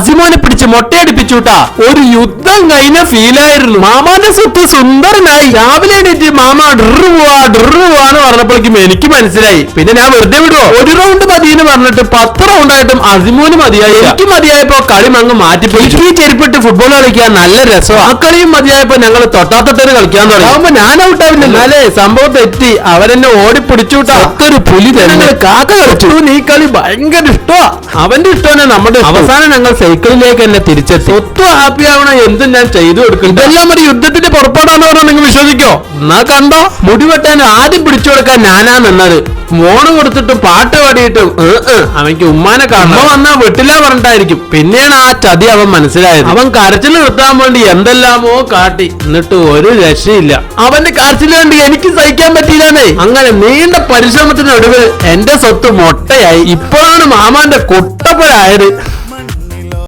അസിമോനെ പിടിച്ച് മൊട്ടയടിപ്പിച്ചുട്ടാ ഒരു യുദ്ധം കഴിഞ്ഞ ഫീലായിരുന്നു മാമാന്റെ സ്വത്ത് സുന്ദരനായി. രാവിലെ എണീറ്റ് മാമ ഡ്രു പോവാ ഡ്രു പോവാന്ന് പറഞ്ഞപ്പോഴേക്കും എനിക്ക് മനസ്സിലായി. പിന്നെ ഞാൻ വെറുതെ വിടുവോ? ഒരു റൗണ്ട് മതിയെന്ന് പറഞ്ഞിട്ട് പത്ത് റൗണ്ട് ആയിട്ടും അസിമോന് മതിയായി എനിക്ക് മതിയായപ്പോ കളി അങ്ങ് മാറ്റിപ്പോയി. ഈ ചെരുപ്പിട്ട് ഫുട്ബോൾ കളിക്കാൻ നല്ല രസം ആ കളിയും മതിയായപ്പോ ഞങ്ങൾ തൊട്ടാത്തൊട്ടേന് കളിക്കാൻ തുടങ്ങി. ആവുമ്പോ ഞാൻ ഔട്ടാവില്ല എന്നാലേ സംഭവം തെറ്റി. അവരെന്നെ ഓടി പിടിച്ചുട്ടാ ഒരു പുലി തന്നെ. കാക്ക കളിച്ചു. നീ കളി ഭയങ്കര ഇഷ്ടമാ അവന്റെ ഇഷ്ടമാണ് നമ്മുടെ. അവസാനം ഞങ്ങൾ സൈക്കിളിലേക്ക് തന്നെ തിരിച്ചെത്തി? ഒത്തു ഹാപ്പി ആവണ എന്തും ഞാൻ ചെയ്തു കൊടുക്കും ഇതെല്ലാം ഒരു യുദ്ധത്തിന്റെ പുറപ്പാടാന്ന് പറഞ്ഞാൽ നിങ്ങൾ വിശ്വസിക്കോ? എന്നാ കണ്ടോ? മുടിവെട്ടാൻ ആദ്യം പിടിച്ചു കൊടുക്കാൻ ഞാനാ നിന്നത് മോണ് കൊടുത്തിട്ടും പാട്ട് പാടിയിട്ടും അവൻക്ക് ഉമ്മാനെ കാണുമ്പോ വന്നാ വെട്ടില്ല പറഞ്ഞിട്ടായിരിക്കും. പിന്നെയാണ് ആ ചതി അവൻ മനസ്സിലായത്. അവൻ കരച്ചിൽ നിർത്താൻ വേണ്ടി എന്തെല്ലാമോ കാട്ടി. എന്നിട്ട് ഒരു രക്ഷയില്ല. അവന്റെ കരച്ചിൽ കണ്ട് എനിക്ക് സഹിക്കാൻ പറ്റിയില്ലെന്നേ. അങ്ങനെ നീണ്ട പരിശ്രമത്തിനൊടുവിൽ എന്റെ സ്വത്ത് മൊട്ടയായി. ഇപ്പോഴാണ് മാമാന്റെ കുട്ടപ്പനായത്